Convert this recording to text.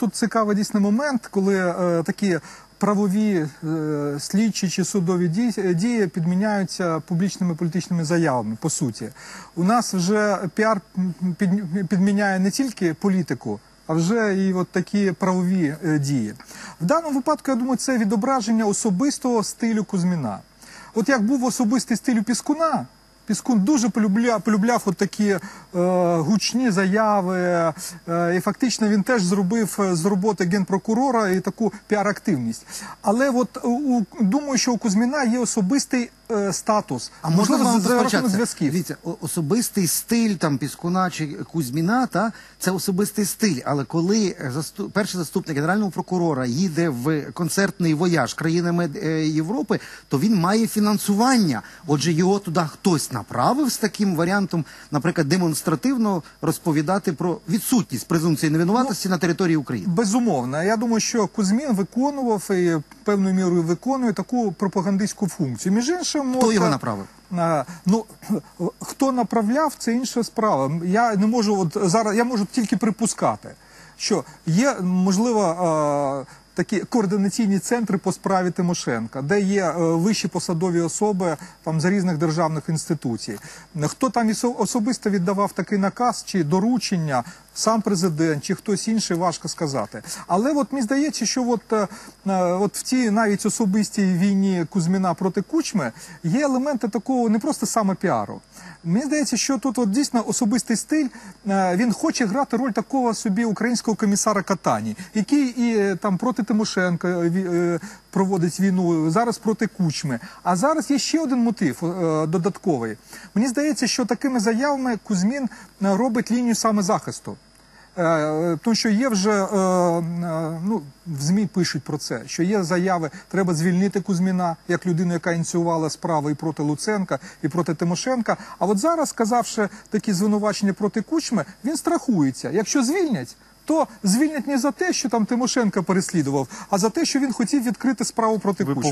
тут цікавий дійсно момент, коли е, такі правові е, слідчі чи судові дії, дії підміняються публічними політичними заявами. По суті, у нас вже піар під- підміняє не тільки політику. А вже і от такі правові е, дії. В даному випадку, я думаю, це відображення особистого стилю Кузьміна. От як був особистий стиль у Піскуна, Піскун дуже полюбляв, полюбляв от такі е, гучні заяви, е, і фактично він теж зробив е, з роботи генпрокурора і таку піар-активність. Але от у, у- думаю, що у Кузьміна є особистий е, статус, А можна можливо, вам за рахунок зв'язків. Дивіться, о- особистий стиль там Піскуна чи Кузьміна, та це особистий стиль. Але коли засту... перший заступник генерального прокурора їде в концертний вояж країнами е, Європи, то він має фінансування. Отже, його туди хтось направив з таким варіантом, наприклад, демонстративно розповідати про відсутність презумпції невинуватості на території України. Безумовно, я думаю, що Кузьмін виконував і певною мірою виконує таку пропагандистську функцію. Між іншим, Хто його направив? Ну хто направляв, це інша справа. Я не можу от зараз, я можу тільки припускати, що є можливо. Такі координаційні центри по справі Тимошенка, де є е, вищі посадові особи там з різних державних інституцій. Хто там особисто віддавав такий наказ чи доручення, сам президент чи хтось інший, важко сказати. Але от мені здається, що от, е, е, от в тій навіть особистій війні Кузьміна проти Кучми є елементи такого не просто саме піару. Мені здається, що тут от дійсно особистий стиль. е, Він хоче грати роль такого собі українського комісара Катані, який і там проти Тимошенка проводить війну, зараз проти Кучми. А зараз є ще один мотив додатковий. Мені здається, що такими заявами Кузьмін робить лінію саме захисту. Е, Тому що є вже е, е, ну в змі пишуть про це, що є заяви, треба звільнити Кузьміна як людину, яка ініціювала справи і проти Луценка, і проти Тимошенка. А от зараз, сказавши такі звинувачення проти Кучми, він страхується. Якщо звільнять, то звільнять не за те, що там Тимошенка переслідував, а за те, що він хотів відкрити справу проти Ви Кучми.